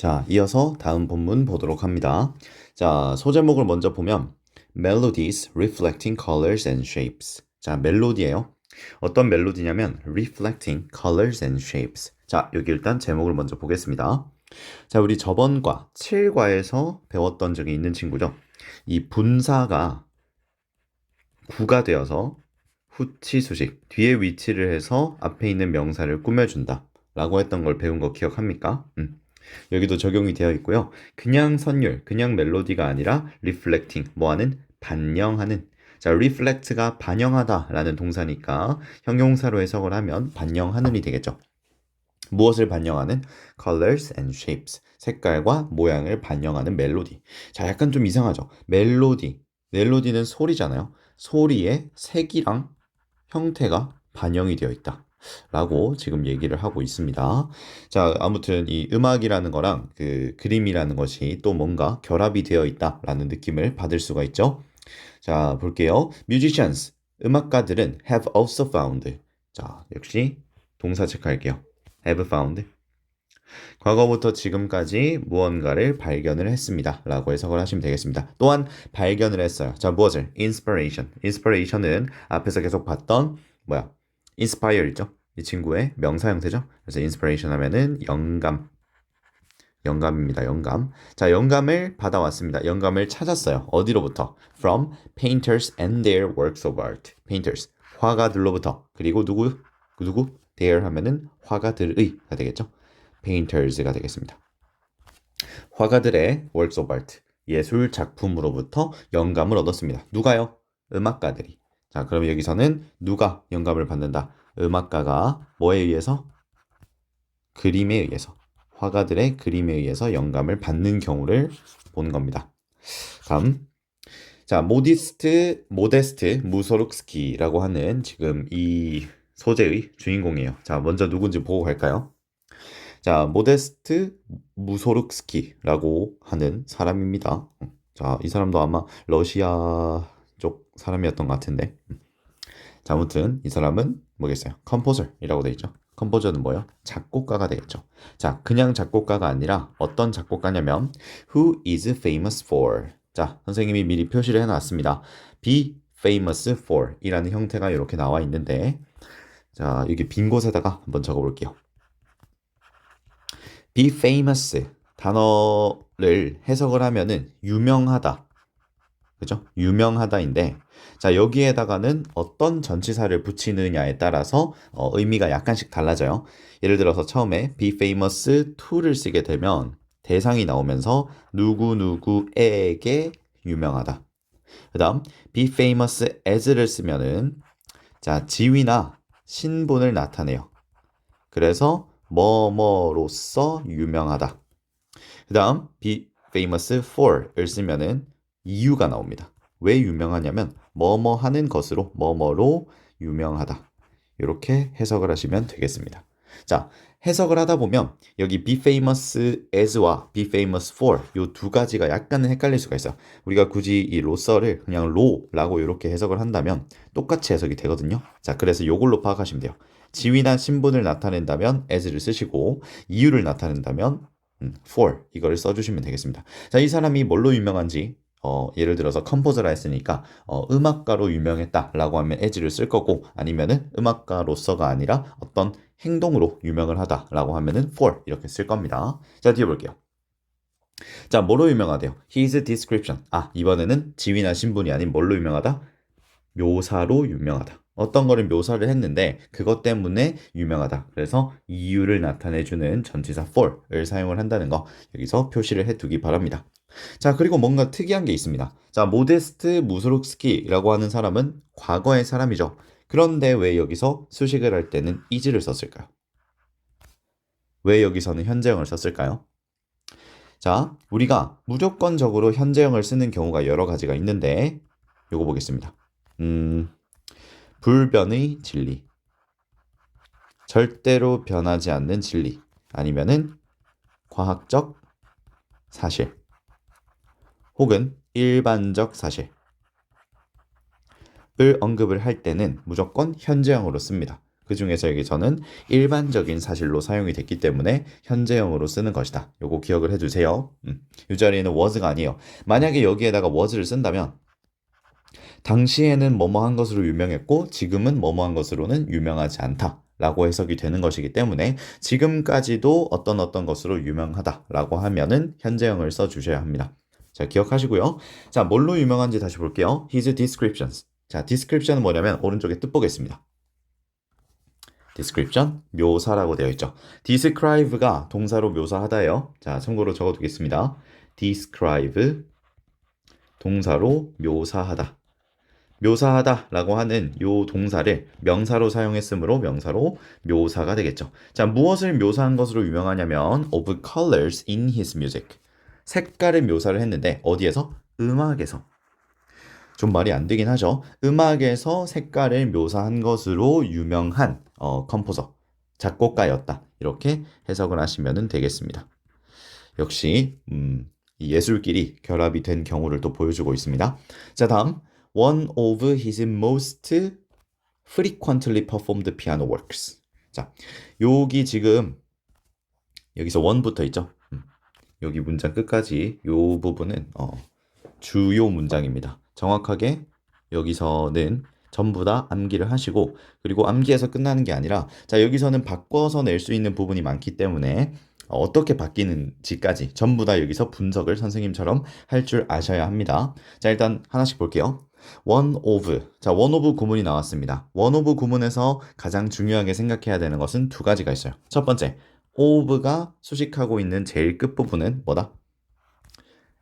자, 이어서 다음 본문 보도록 합니다. 자, 소제목을 먼저 보면 Melodies reflecting colors and shapes. 자, 멜로디예요. 어떤 멜로디냐면 reflecting colors and shapes. 자, 여기 일단 제목을 먼저 보겠습니다. 자, 우리 저번과 7과에서 배웠던 적이 있는 친구죠. 이 분사가 구가 되어서 후치 수식 뒤에 위치를 해서 앞에 있는 명사를 꾸며준다 라고 했던 걸 배운 거 기억합니까? 음. 여기도 적용이 되어 있고요. 그냥 선율, 그냥 멜로디가 아니라 reflecting, 뭐하는? 반영하는. 자, reflect가 반영하다 라는 동사니까 형용사로 해석을 하면 반영하는이 되겠죠. 무엇을 반영하는? colors and shapes. 색깔과 모양을 반영하는 멜로디. 자, 약간 좀 이상하죠. 멜로디. 멜로디는 소리잖아요. 소리의 색이랑 형태가 반영이 되어 있다. 라고 지금 얘기를 하고 있습니다. 자, 아무튼 이 음악이라는 거랑 그 그림이라는 것이 또 뭔가 결합이 되어 있다라는 느낌을 받을 수가 있죠. 자, 볼게요. musicians, 음악가들은 have also found. 자, 역시 동사 체크할게요. have found. 과거부터 지금까지 무언가를 발견을 했습니다. 라고 해석을 하시면 되겠습니다. 또한 발견을 했어요. 자, 무엇을? inspiration. inspiration은 앞에서 계속 봤던 뭐야? inspire 있죠? 이 친구의 명사 형태죠? 그래서 inspiration 하면은 영감. 영감입니다. 영감. 자, 영감을 받아왔습니다. 영감을 찾았어요. 어디로부터? From painters and their works of art. painters. 화가들로부터. 그리고 누구? 누구? their 하면은 화가들의가 되겠죠? Painters가 되겠습니다. 화가들의 works of art. 예술 작품으로부터 영감을 얻었습니다. 누가요? 음악가들이. 자, 그럼 여기서는 누가 영감을 받는다? 음악가가 뭐에 의해서? 그림에 의해서. 화가들의 그림에 의해서 영감을 받는 경우를 보는 겁니다. 다음. 자, 모디스트, 모데스트 무소룩스키라고 하는 지금 이 소재의 주인공이에요. 자, 먼저 누군지 보고 갈까요? 자, 모데스트 무소룩스키라고 하는 사람입니다. 자, 이 사람도 아마 러시아 쪽 사람이었던 것 같은데. 자, 아무튼 이 사람은 뭐겠어요? 컴포저이라고 돼 있죠. 컴포저는 뭐예요? 작곡가가 되겠죠. 자, 그냥 작곡가가 아니라 어떤 작곡가냐면 who is famous for. 자, 선생님이 미리 표시를 해 놨습니다. be famous for 이라는 형태가 이렇게 나와 있는데 자, 여기 빈 곳에다가 한번 적어 볼게요. Be famous 단어를 해석을 하면은 유명하다. 그죠? 유명하다인데 자 여기에다가는 어떤 전치사를 붙이느냐에 따라서 어, 의미가 약간씩 달라져요. 예를 들어서 처음에 be famous to를 쓰게 되면 대상이 나오면서 누구누구에게 유명하다. 그 다음 be famous as를 쓰면은 자 지위나 신분을 나타내요. 그래서 뭐뭐로서 유명하다. 그 다음 be famous for을 쓰면은 이유가 나옵니다. 왜 유명하냐면 뭐뭐 하는 것으로 뭐뭐로 유명하다. 이렇게 해석을 하시면 되겠습니다. 자, 해석을 하다 보면 여기 be famous as와 be famous for 이 두 가지가 약간은 헷갈릴 수가 있어요. 우리가 굳이 이 로서를 그냥 로라고 이렇게 해석을 한다면 똑같이 해석이 되거든요. 자, 그래서 이걸로 파악하시면 돼요. 지위나 신분을 나타낸다면 as를 쓰시고 이유를 나타낸다면 음, for 이거를 써주시면 되겠습니다. 자, 이 사람이 뭘로 유명한지 어, 예를 들어서 컴포저라 했으니까 어, 음악가로 유명했다라고 하면 as를 쓸 거고 아니면은 음악가로서가 아니라 어떤 행동으로 유명을 하다라고 하면은 for 이렇게 쓸 겁니다. 자 뒤에 볼게요. 자 뭐로 유명하대요? His description. 아 이번에는 지위나 신분이 아닌 뭘로 유명하다? 묘사로 유명하다. 어떤 거를 묘사를 했는데 그것 때문에 유명하다. 그래서 이유를 나타내주는 전치사 for을 사용을 한다는 거 여기서 표시를 해두기 바랍니다. 자, 그리고 뭔가 특이한 게 있습니다. 자, 모데스트 무소룩스키라고 하는 사람은 과거의 사람이죠. 그런데 왜 여기서 수식을 할 때는 is를 썼을까요? 왜 여기서는 현재형을 썼을까요? 자, 우리가 무조건적으로 현재형을 쓰는 경우가 여러 가지가 있는데 요거 보겠습니다. 음, 불변의 진리. 절대로 변하지 않는 진리. 아니면은 과학적 사실. 혹은 일반적 사실. 언급을 할 때는 무조건 현재형으로 씁니다. 그 중에서 여기서는 일반적인 사실로 사용이 됐기 때문에 현재형으로 쓰는 것이다. 요거 기억을 해두세요. 음, 이 자리에는 was가 아니에요. 만약에 여기에다가 was를 쓴다면 당시에는 뭐뭐한 것으로 유명했고 지금은 뭐뭐한 것으로는 유명하지 않다. 라고 해석이 되는 것이기 때문에 지금까지도 어떤 어떤 것으로 유명하다라고 하면은 현재형을 써 주셔야 합니다. 자, 기억하시고요. 자, 뭘로 유명한지 다시 볼게요. His descriptions. 자, description은 뭐냐면 오른쪽에 뜻 보겠습니다. description 묘사라고 되어 있죠. describe가 동사로 묘사하다예요. 자, 참고로 적어 두겠습니다. describe 동사로 묘사하다. 묘사하다라고 하는 요 동사를 명사로 사용했으므로 명사로 묘사가 되겠죠. 자, 무엇을 묘사한 것으로 유명하냐면 of colors in his music. 색깔을 묘사를 했는데 어디에서? 음악에서. 좀 말이 안 되긴 하죠. 음악에서 색깔을 묘사한 것으로 유명한 어, 컴포저, 작곡가였다. 이렇게 해석을 하시면 되겠습니다. 역시 음, 이 예술끼리 결합이 된 경우를 또 보여주고 있습니다. 자, 다음 one of his most frequently performed piano works. 자, 여기 지금 여기서 one부터 있죠. 음, 여기 문장 끝까지 요 부분은 어, 주요 문장입니다. 정확하게 여기서는 전부 다 암기를 하시고 그리고 암기해서 끝나는 게 아니라 자 여기서는 바꿔서 낼 수 있는 부분이 많기 때문에 어떻게 바뀌는지까지 전부 다 여기서 분석을 선생님처럼 할 줄 아셔야 합니다. 자 일단 하나씩 볼게요. One of 자 one of 구문이 나왔습니다. one of 구문에서 가장 중요하게 생각해야 되는 것은 두 가지가 있어요. 첫 번째 of가 수식하고 있는 제일 끝 부분은 뭐다?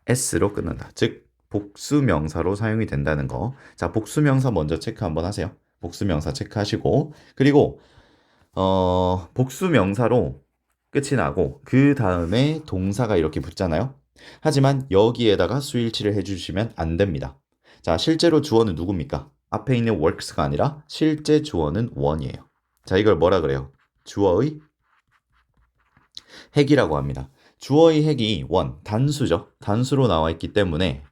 s로 끝난다. 즉 복수 명사로 사용이 된다는 거. 자, 복수 명사 먼저 체크 한번 하세요. 복수 명사 체크하시고 그리고 어, 복수 명사로 끝이 나고 그 다음에 동사가 이렇게 붙잖아요. 하지만 여기에다가 수일치를 해주시면 안 됩니다. 자, 실제로 주어는 누굽니까? 앞에 있는 works가 아니라 실제 주어는 one이에요. 자, 이걸 뭐라 그래요? 주어의 핵이라고 합니다. 주어의 핵이 one, 단수죠. 단수로 나와 있기 때문에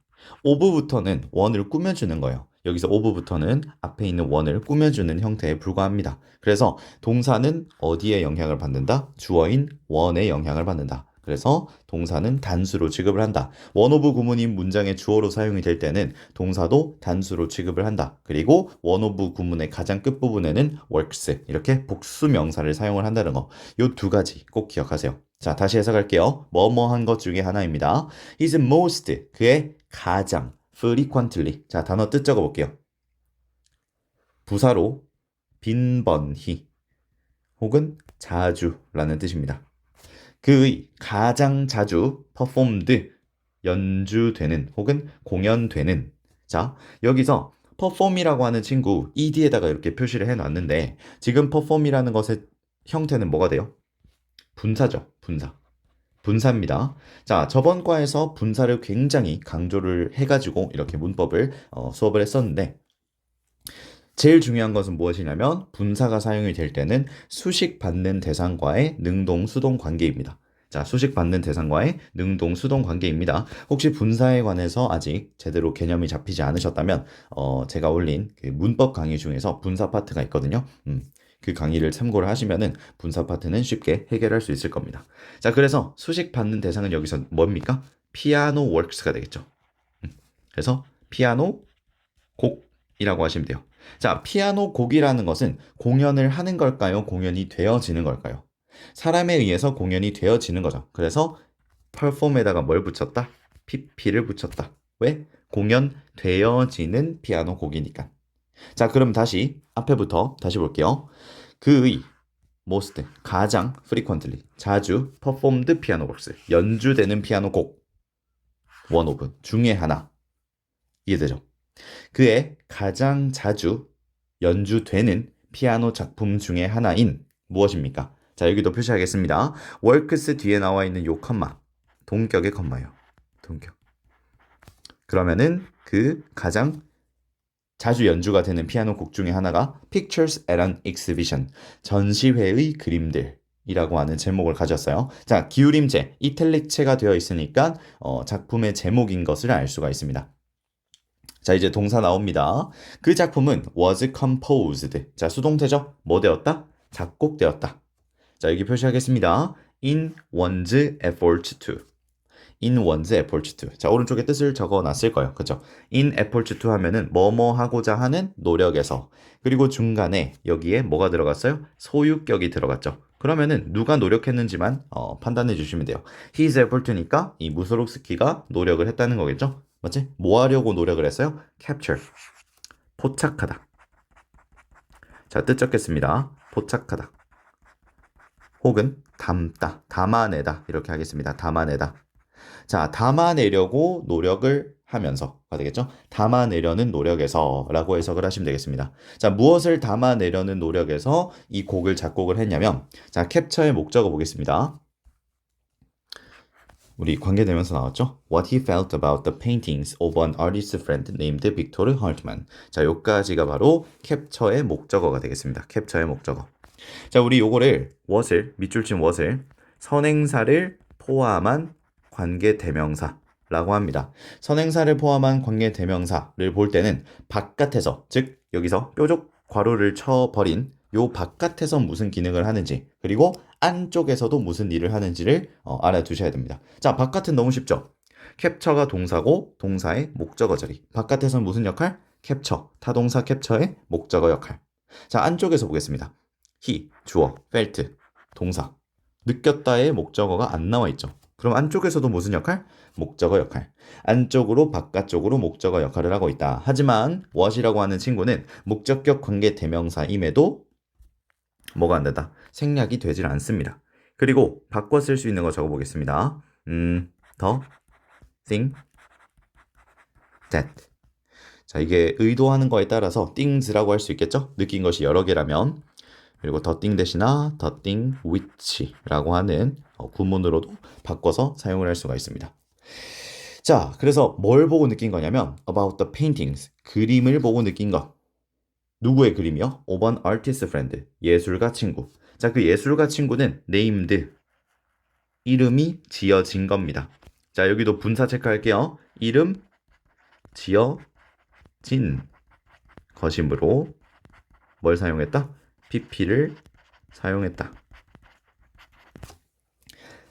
of부터는 one을 꾸며주는 거예요. 여기서 of부터는 앞에 있는 one을 꾸며주는 형태에 불과합니다. 그래서 동사는 어디에 영향을 받는다? 주어인 one에 영향을 받는다. 그래서 동사는 단수로 취급을 한다. 원 오브 구문인 문장의 주어로 사용이 될 때는 동사도 단수로 취급을 한다. 그리고 원 오브 구문의 가장 끝부분에는 works 이렇게 복수 명사를 사용을 한다는 거. 요 두 가지 꼭 기억하세요. 자, 다시 해석할게요. 뭐뭐한 것 중에 하나입니다. is most 그의 가장 frequently 자, 단어 뜻 적어 볼게요. 부사로 빈번히 혹은 자주라는 뜻입니다. 그의 가장 자주 performed 연주되는 혹은 공연되는 자 여기서 perform이라고 하는 친구 ed에다가 이렇게 표시를 해놨는데 지금 perform이라는 것의 형태는 뭐가 돼요? 분사죠 분사 분사입니다. 자 저번 과에서 분사를 굉장히 강조를 해가지고 이렇게 문법을 어, 수업을 했었는데 제일 중요한 것은 무엇이냐면 분사가 사용이 될 때는 수식 받는 대상과의 능동 수동 관계입니다. 자, 수식 받는 대상과의 능동 수동 관계입니다. 혹시 분사에 관해서 아직 제대로 개념이 잡히지 않으셨다면 어, 제가 올린 그 문법 강의 중에서 분사 파트가 있거든요. 음, 그 강의를 참고를 하시면은 분사 파트는 쉽게 해결할 수 있을 겁니다. 자, 그래서 수식 받는 대상은 여기서 뭡니까? 피아노 월크스가 되겠죠. 음, 그래서 피아노 곡이라고 하시면 돼요. 자, 피아노 곡이라는 것은 공연을 하는 걸까요? 공연이 되어지는 걸까요? 사람에 의해서 공연이 되어지는 거죠. 그래서 perform에다가 뭘 붙였다? pp를 붙였다. 왜? 공연 되어지는 피아노 곡이니까. 자, 그럼 다시 앞에부터 다시 볼게요. 그의 most 가장 frequently 자주 performed piano works 연주되는 피아노 곡 one of 중에 하나 이해되죠? 그의 가장 자주 연주되는 피아노 작품 중에 하나인 무엇입니까? 자, 여기도 표시하겠습니다. works 뒤에 나와 있는 요 컴마. 동격의 컴마요. 동격. 그러면은 그 가장 자주 연주가 되는 피아노 곡 중에 하나가 Pictures at an Exhibition. 전시회의 그림들. 이라고 하는 제목을 가졌어요. 자, 기울임체, 이탈릭체가 되어 있으니까 어, 작품의 제목인 것을 알 수가 있습니다. 자, 이제 동사 나옵니다. 그 작품은 was composed. 자, 수동태죠? 뭐 되었다? 작곡되었다. 자, 여기 표시하겠습니다. in one's effort to. in one's effort to. 자, 오른쪽에 뜻을 적어 놨을 거예요. 그죠? in effort to 하면은 뭐뭐 하고자 하는 노력에서. 그리고 중간에 여기에 뭐가 들어갔어요? 소유격이 들어갔죠. 그러면은 누가 노력했는지만 어, 판단해 주시면 돼요. his effort니까 이 무소록스키가 노력을 했다는 거겠죠? 맞지? 뭐 하려고 노력을 했어요? capture. 포착하다. 자, 뜻 적겠습니다. 포착하다. 혹은 담다, 담아내다 이렇게 하겠습니다. 담아내다. 자, 담아내려고 노력을 하면서가 되겠죠? 담아내려는 노력에서 라고 해석을 하시면 되겠습니다. 자, 무엇을 담아내려는 노력에서 이 곡을 작곡을 했냐면, 자, 캡처의 목적어 보겠습니다. 우리 관계되면서 나왔죠? What he felt about the paintings of an artist friend named Victor Hartman. 자, 요까지가 바로 캡처의 목적어가 되겠습니다. 캡처의 목적어. 자, 우리 요거를 what을 밑줄 친 what을 선행사를 포함한 관계 대명사 라고 합니다. 선행사를 포함한 관계 대명사를 볼 때는 바깥에서 즉 여기서 뾰족 괄호를 쳐 버린 요 바깥에서 무슨 기능을 하는지 그리고 안쪽에서도 무슨 일을 하는지를 어, 알아두셔야 됩니다. 자, 바깥은 너무 쉽죠. 캡처가 동사고 동사의 목적어 자리. 바깥에서는 무슨 역할? 캡처. 타동사 캡처의 목적어 역할. 자, 안쪽에서 보겠습니다. he, 주어, felt, 동사. 느꼈다의 목적어가 안 나와 있죠. 그럼 안쪽에서도 무슨 역할? 목적어 역할. 안쪽으로 바깥쪽으로 목적어 역할을 하고 있다. 하지만 what이라고 하는 친구는 목적격 관계 대명사임에도 뭐가 안 된다? 생략이 되질 않습니다. 그리고 바꿔 쓸 수 있는 거 적어 보겠습니다. 음, 더 thing that. 자, 이게 의도하는 거에 따라서 things라고 할 수 있겠죠? 느낀 것이 여러 개라면 그리고 더 thing 대신나 더 thing which라고 하는 어, 구문으로도 바꿔서 사용을 할 수가 있습니다. 자, 그래서 뭘 보고 느낀 거냐면 about the paintings 그림을 보고 느낀 것. 누구의 그림이요? 5번 artist friend 예술가 친구. 자, 그 예술가 친구는 named 이름이 지어진 겁니다. 자, 여기도 분사 체크할게요. 이름 지어진 것이므로 뭘 사용했다? pp를 사용했다.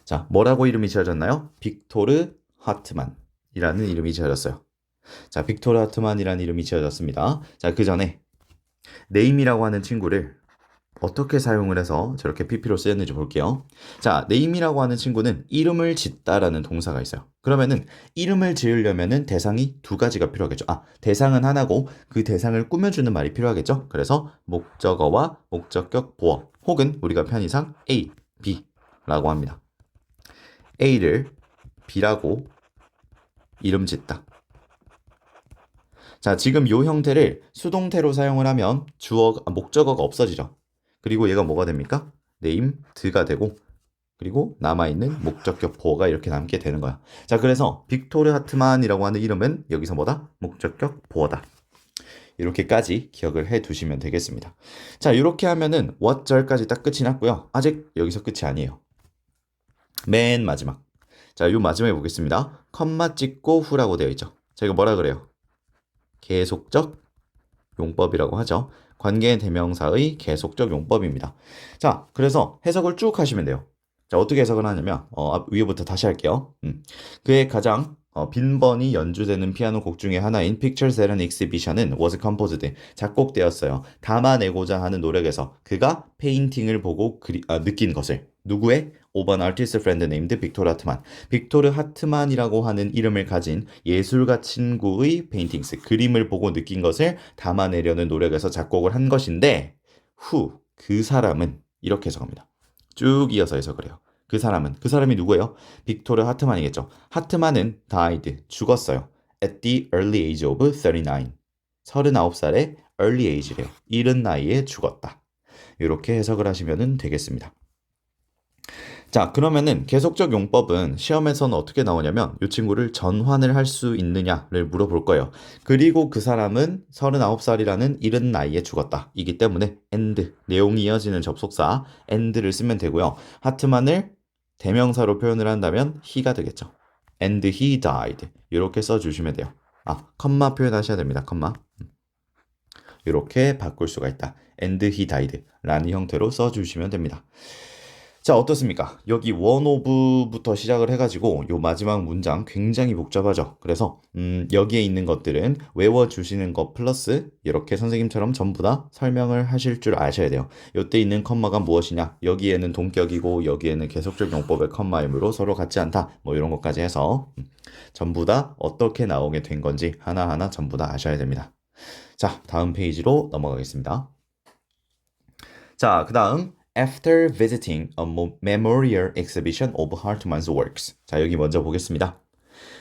자, 뭐라고 이름이 지어졌나요? 빅토르 하트만이라는 이름이 지어졌어요. 자, 빅토르 하트만이라는 이름이 지어졌습니다. 자, 그 전에 네임이라고 하는 친구를 어떻게 사용을 해서 저렇게 pp로 쓰였는지 볼게요. 자, 네임이라고 하는 친구는 이름을 짓다라는 동사가 있어요. 그러면은 이름을 지으려면은 대상이 두 가지가 필요하겠죠. 아, 대상은 하나고 그 대상을 꾸며주는 말이 필요하겠죠. 그래서 목적어와 목적격 보어 혹은 우리가 편의상 A, B라고 합니다. A를 B라고 이름 짓다. 자, 지금 요 형태를 수동태로 사용을 하면 주어 아, 목적어가 없어지죠. 그리고 얘가 뭐가 됩니까? 드가 되고 그리고 남아있는 목적격 보어가 이렇게 남게 되는 거야. 자, 그래서 빅토르 하트만이라고 하는 이름은 여기서 뭐다? 목적격 보어다. 이렇게까지 기억을 해 두시면 되겠습니다. 자, 이렇게 하면은 what 절까지 딱 끝이 났고요. 아직 여기서 끝이 아니에요. 맨 마지막. 자, 요 마지막에 보겠습니다. 컴마 찍고 후라고 되어 있죠. 자, 이거 뭐라 그래요? 계속적 용법이라고 하죠. 관계 대명사의 계속적 용법입니다. 자, 그래서 해석을 쭉 하시면 돼요. 자, 어떻게 해석을 하냐면, 어, 앞- 위에부터 다시 할게요. 음. 그의 가장 어, 빈번히 연주되는 피아노 곡 중에 하나인 Pictures at an Exhibition은 was composed, 작곡되었어요. 담아내고자 하는 노력에서 그가 페인팅을 보고 그리, 아, 느낀 것을 누구의 5번 artist friend named 빅토르 하트만. 빅토르 하트만이라고 하는 이름을 가진 예술가 친구의 페인팅스, 그림을 보고 느낀 것을 담아내려는 노력에서 작곡을 한 것인데, 후, 그 사람은 이렇게 해석합니다. 쭉 이어서 해석을 해요. 그 사람은, 그 사람이 누구예요? 빅토르 하트만이겠죠. 하트만은 died, 죽었어요. at the early age of 39. 39살의 early age래요. 이른 나이에 죽었다. 이렇게 해석을 하시면 되겠습니다. 자, 그러면은 계속적 용법은 시험에서는 어떻게 나오냐면 이 친구를 전환을 할 수 있느냐를 물어볼 거예요. 그리고 그 사람은 39살이라는 이른 나이에 죽었다. 이기 때문에 and 내용이 이어지는 접속사 and를 쓰면 되고요. 하트만을 대명사로 표현을 한다면 he가 되겠죠. and he died. 이렇게 써 주시면 돼요. 아, 컴마 표현하셔야 됩니다. 컴마. 이렇게 바꿀 수가 있다. and he died 라는 형태로 써주시면 됩니다. 자, 어떻습니까? 여기 원 오브부터 시작을 해가지고 요 마지막 문장 굉장히 복잡하죠. 그래서 음, 여기에 있는 것들은 외워주시는 것 플러스 이렇게 선생님처럼 전부 다 설명을 하실 줄 아셔야 돼요. 요때 있는 컴마가 무엇이냐? 여기에는 동격이고 여기에는 계속적 용법의 컴마이므로 서로 같지 않다. 뭐 이런 것까지 해서 음, 전부 다 어떻게 나오게 된 건지 하나하나 전부 다 아셔야 됩니다. 자, 다음 페이지로 넘어가겠습니다. 자, 그 다음 After visiting a mo- memorial exhibition of Hartmann's works. 자, 여기 먼저 보겠습니다.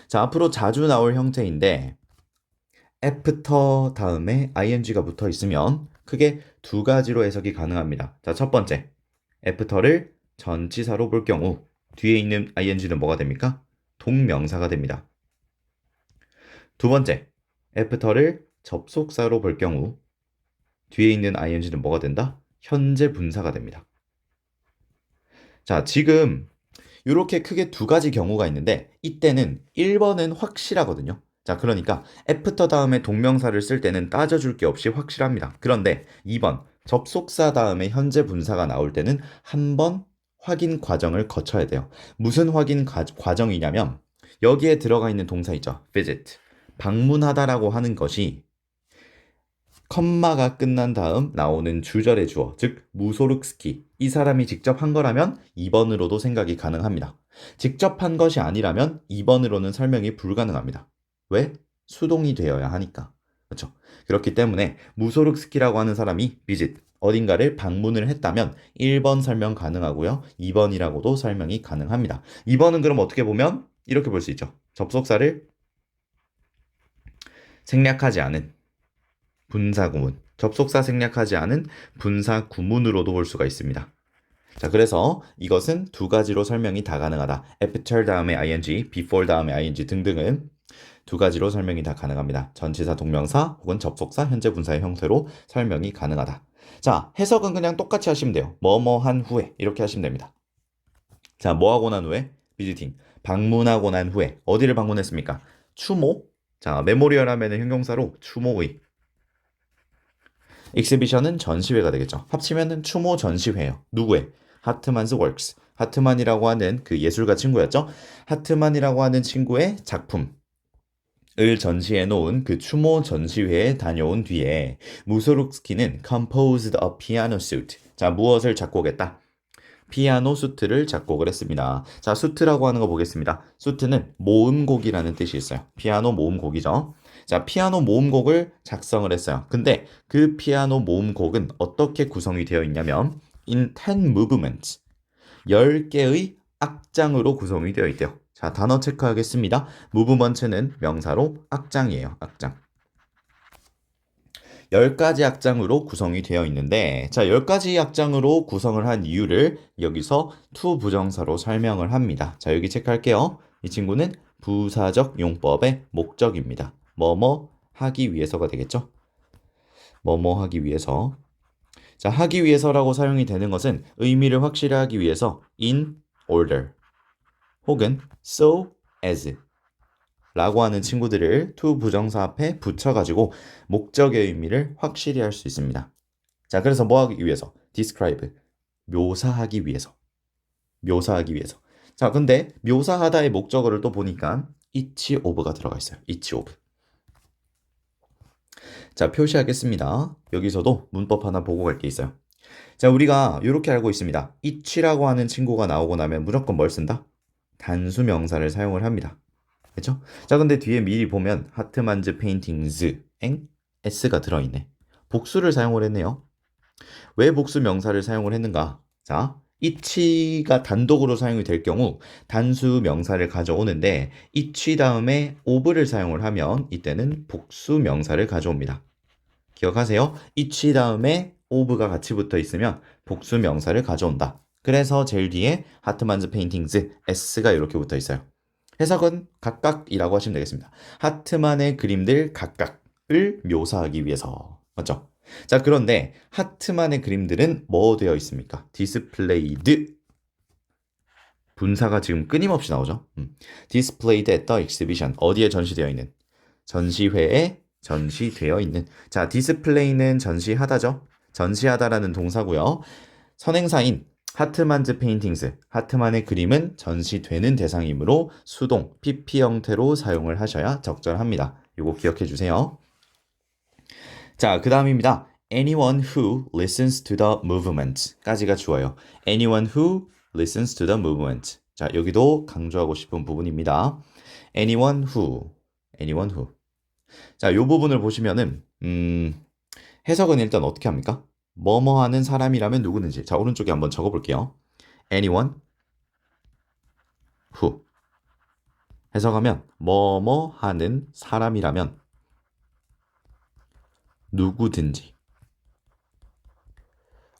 자, 앞으로 자주 나올 형태인데 after 다음에 ing가 붙어 있으면 크게 두 가지로 해석이 가능합니다. 자, 첫 번째. after를 전치사로 볼 경우 뒤에 있는 ing는 뭐가 됩니까? 동명사가 됩니다. 두 번째. after를 접속사로 볼 경우 뒤에 있는 ing는 뭐가 된다? 현재 분사가 됩니다. 자, 지금 이렇게 크게 두 가지 경우가 있는데 이때는 1번은 확실하거든요. 자, 그러니까 after 다음에 동명사를 쓸 때는 따져줄 게 없이 확실합니다. 그런데 2번 접속사 다음에 현재 분사가 나올 때는 한 번 확인 과정을 거쳐야 돼요. 무슨 확인 과, 과정이냐면 여기에 들어가 있는 동사 있죠. visit. 방문하다라고 하는 것이 컴마가 끝난 다음 나오는 주절의 주어, 즉 무소르크스키. 이 사람이 직접 한 거라면 2번으로도 생각이 가능합니다. 직접 한 것이 아니라면 2번으로는 설명이 불가능합니다. 왜? 수동이 되어야 하니까. 그렇죠? 그렇기 때문에 무소르크스키라고 하는 사람이 비짓 어딘가를 방문을 했다면 1번 설명 가능하고요. 2번이라고도 설명이 가능합니다. 2번은 그럼 어떻게 보면 이렇게 볼 수 있죠. 접속사를 생략하지 않은 분사 구문, 접속사 생략하지 않은 분사 구문으로도 볼 수가 있습니다. 자, 그래서 이것은 두 가지로 설명이 다 가능하다. after 다음에 ing, before 다음에 ing 등등은 두 가지로 설명이 다 가능합니다. 전치사 동명사 혹은 접속사 현재 분사의 형태로 설명이 가능하다. 자, 해석은 그냥 똑같이 하시면 돼요. 뭐뭐 한 후에 이렇게 하시면 됩니다. 자, 뭐 하고 난 후에 비지팅 방문하고 난 후에 어디를 방문했습니까? 추모. 자, 메모리얼 하면은 형용사로 추모의 익스비션은 전시회가 되겠죠. 합치면은 추모 전시회예요. 누구의? 하트만스 월크스. 하트만이라고 하는 그 예술가 친구였죠. 하트만이라고 하는 친구의 작품 을 전시해 놓은 그 추모 전시회에 다녀온 뒤에 무소룩스키는 composed a piano suite. 자, 무엇을 작곡했다? 피아노 수트를 작곡을 했습니다. 자, 수트라고 하는 거 보겠습니다. 수트는 모음곡이라는 뜻이 있어요. 피아노 모음곡이죠. 자, 피아노 모음곡을 작성을 했어요. 근데 그 피아노 모음곡은 어떻게 구성이 되어 있냐면 in 10 movements 10개의 악장으로 구성이 되어 있대요. 자, 단어 체크하겠습니다. movement는 명사로 악장이에요. 악장. 10가지 악장으로 구성이 되어 있는데 자, 10가지 악장으로 구성을 한 이유를 여기서 to 부정사로 설명을 합니다. 자, 여기 체크할게요. 이 친구는 부사적 용법의 목적입니다. 뭐뭐 하기 위해서가 되겠죠? 뭐뭐 하기 위해서. 자, 하기 위해서라고 사용이 되는 것은 의미를 확실히 하기 위해서 in order 혹은 so as 라고 하는 친구들을 to 부정사 앞에 붙여가지고 목적의 의미를 확실히 할 수 있습니다. 자, 그래서 뭐 하기 위해서? describe. 묘사하기 위해서. 묘사하기 위해서. 자, 근데 묘사하다의 목적어를 또 보니까 each of가 들어가 있어요. each of. 자, 표시하겠습니다. 여기서도 문법 하나 보고 갈 게 있어요. 자, 우리가 이렇게 알고 있습니다. each라고 하는 친구가 나오고 나면 무조건 뭘 쓴다? 단수 명사를 사용을 합니다. 그렇죠? 자, 근데 뒤에 미리 보면 하트만즈 페인팅즈 엥 s가 들어 있네. 복수를 사용을 했네요. 왜 복수 명사를 사용을 했는가? 자, 이치가 단독으로 사용이 될 경우 단수 명사를 가져오는데 이치 다음에 오브를 사용을 하면 이때는 복수 명사를 가져옵니다. 기억하세요? 이치 다음에 오브가 같이 붙어 있으면 복수 명사를 가져온다. 그래서 제일 뒤에 하트만즈 페인팅즈 s가 이렇게 붙어 있어요. 해석은 각각이라고 하시면 되겠습니다. 하트만의 그림들 각각을 묘사하기 위해서. 맞죠? 자, 그런데 하트만의 그림들은 뭐 되어 있습니까? displayed. 분사가 지금 끊임없이 나오죠. 음. displayed at the exhibition. 어디에 전시되어 있는? 전시회에 전시되어 있는. 자, 디스플레이는 전시하다죠. 전시하다라는 동사고요. 선행사인 하트만즈 페인팅스, 하트만의 그림은 전시되는 대상이므로 수동, PP 형태로 사용을 하셔야 적절합니다. 이거 기억해 주세요. 자, 그 다음입니다. Anyone who listens to the movement 까지가 주어요. Anyone who listens to the movement. 자, 여기도 강조하고 싶은 부분입니다. Anyone who, anyone who. 자, 이 부분을 보시면은 음, 해석은 일단 어떻게 합니까? 뭐뭐 하는 사람이라면 누구든지. 자, 오른쪽에 한번 적어 볼게요. anyone who. 해석하면 뭐뭐 하는 사람이라면 누구든지.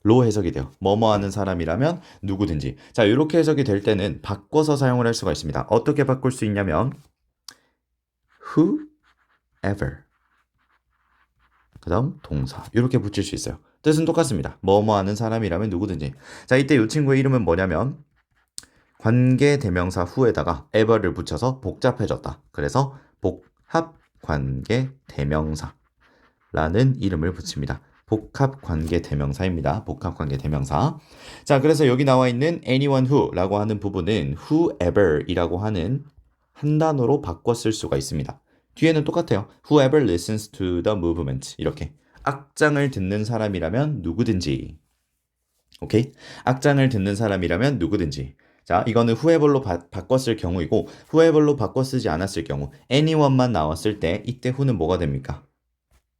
로 해석이 돼요. 뭐뭐 하는 사람이라면 누구든지. 자, 이렇게 해석이 될 때는 바꿔서 사용을 할 수가 있습니다. 어떻게 바꿀 수 있냐면 whoever 그 다음 동사 이렇게 붙일 수 있어요. 뜻은 똑같습니다. 뭐뭐 하는 사람이라면 누구든지. 자, 이때 이 친구의 이름은 뭐냐면 관계 대명사 후에다가 ever를 붙여서 복잡해졌다. 그래서 복합 관계 대명사 라는 이름을 붙입니다. 복합 관계 대명사입니다. 복합 관계 대명사. 자, 그래서 여기 나와 있는 anyone who라고 하는 부분은 whoever이라고 하는 한 단어로 쓸 수가 있습니다. 뒤에는 똑같아요. Whoever listens to the movement. 이렇게. 악장을 듣는 사람이라면 누구든지. 오케이? 악장을 듣는 사람이라면 누구든지. 자, 이거는 바, 바꿨을 경우이고, whoever로 바꿔 쓰지 않았을 경우, anyone만 나왔을 때, 이때 who는 뭐가 됩니까?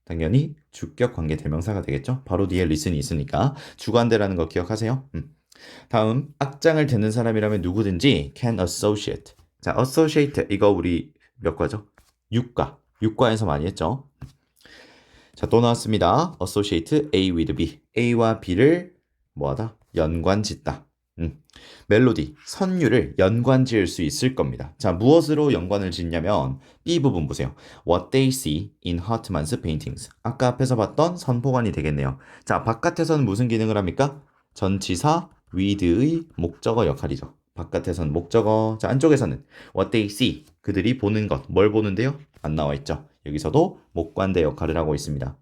당연히 주격 관계 대명사가 되겠죠? 바로 뒤에 listen이 있으니까. 주관대라는 거 기억하세요? 음. 다음, 악장을 듣는 사람이라면 누구든지 can associate. 자, associate. 이거 우리 몇 과죠? 6과. 6과에서 많이 했죠. 자, 또 나왔습니다. associate A with B. A와 B를 뭐하다? 연관 짓다. 음. 멜로디, 선율을 연관 지을 수 있을 겁니다. 자, 무엇으로 연관을 짓냐면 B 부분 보세요. What they see in Hartman's paintings. 아까 앞에서 봤던 선포관이 되겠네요. 자, 바깥에서는 무슨 기능을 합니까? 전치사 with의 목적어 역할이죠. 바깥에서는 목적어, 자, 안쪽에서는 what they see. 그들이 보는 것. 뭘 보는데요? 안 나와 있죠. 여기서도 목관대 역할을 하고 있습니다.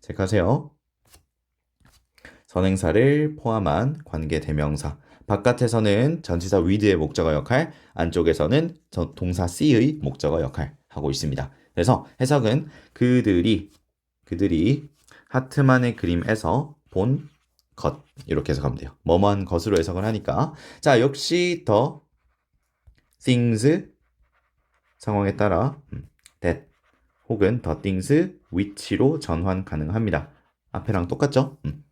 체크하세요. 선행사를 포함한 관계 대명사. 바깥에서는 전치사 with의 목적어 역할, 안쪽에서는 동사 see의 목적어 역할 하고 있습니다. 그래서 해석은 그들이 그들이 하트만의 그림에서 본 것 이렇게 해석하면 돼요. 뭐뭐한 것으로 해석을 하니까 자 역시 더 things 상황에 따라 음, that 혹은 the things which로 전환 가능합니다. 앞에랑 똑같죠? 음.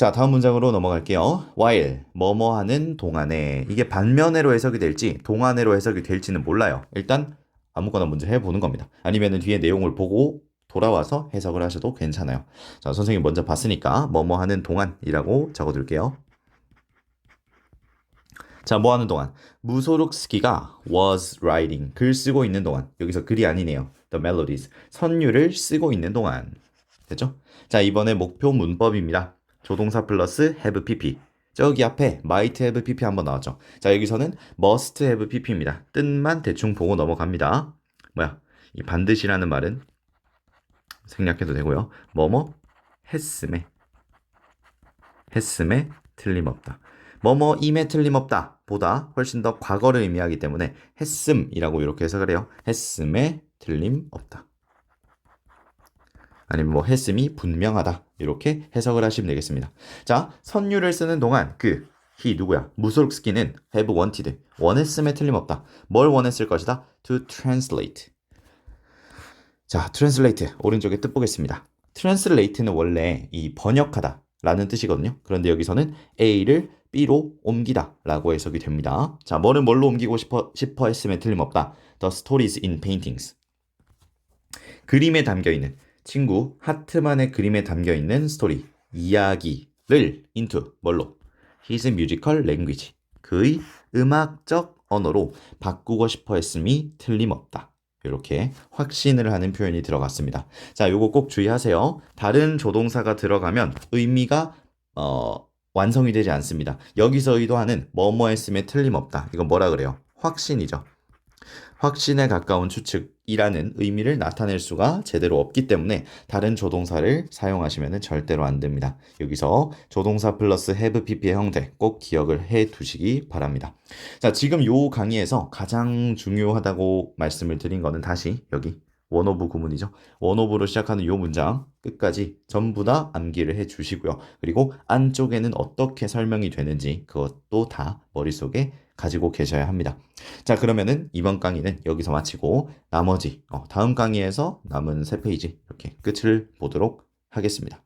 자, 다음 문장으로 넘어갈게요. while 뭐뭐 하는 동안에 이게 반면에로 해석이 될지 동안에로 해석이 될지는 몰라요. 일단 아무거나 문제 해보는 겁니다. 아니면 뒤에 내용을 보고 돌아와서 해석을 하셔도 괜찮아요. 자, 선생님 먼저 봤으니까 뭐뭐 하는 동안이라고 적어 둘게요. 자, 뭐 하는 동안? 무소룩스키가 was writing 글 쓰고 있는 동안 여기서 글이 아니네요. The melodies 선율을 쓰고 있는 동안 됐죠? 자, 이번에 목표 문법입니다. 조동사 플러스 have pp. 저기 앞에 might have pp 한번 나왔죠. 자, 여기서는 must have pp입니다. 뜻만 대충 보고 넘어갑니다. 뭐야? 이 반드시라는 말은 생략해도 되고요. 뭐뭐 했음에 했음에 틀림없다. 뭐뭐임에 틀림없다 보다 훨씬 더 과거를 의미하기 때문에 했음이라고 이렇게 해석을 해요. 했음에 틀림없다. 아니면 뭐 했음이 분명하다. 이렇게 해석을 하시면 되겠습니다. 자, 선율을 쓰는 동안 그 he 누구야? 무솔스키는 have wanted 원했음에 틀림없다. 뭘 원했을 것이다? to translate. 자, translate 오른쪽에 뜻 보겠습니다. translate는 원래 이 번역하다 라는 뜻이거든요. 그런데 여기서는 A를 B로 옮기다 라고 해석이 됩니다. 자, 뭐를 뭘로 옮기고 싶어, 싶어 했음에 틀림없다. The stories in paintings. 그림에 담겨 있는 친구 하트만의 그림에 담겨 있는 스토리, 이야기를 into 뭘로? His musical language. 그의 음악적 언어로 바꾸고 싶어 했음이 틀림없다. 이렇게 확신을 하는 표현이 들어갔습니다. 자, 요거 꼭 주의하세요. 다른 조동사가 들어가면 의미가 어, 완성이 되지 않습니다. 여기서 의도하는 뭐뭐 했음에 틀림없다. 이건 뭐라 그래요? 확신이죠. 확신에 가까운 추측이라는 의미를 나타낼 수가 제대로 없기 때문에 다른 조동사를 사용하시면 절대로 안 됩니다. 여기서 조동사 플러스 have pp의 형태 꼭 기억을 해 두시기 바랍니다. 자, 지금 요 강의에서 가장 중요하다고 말씀을 드린 거는 다시 여기 원오브 구문이죠. 원오브로 시작하는 요 문장 끝까지 전부 다 암기를 해 주시고요. 그리고 안쪽에는 어떻게 설명이 되는지 그것도 다 머릿속에 가지고 계셔야 합니다. 자, 그러면은 이번 강의는 여기서 마치고 나머지 어, 다음 강의에서 남은 세 페이지 이렇게 끝을 보도록 하겠습니다.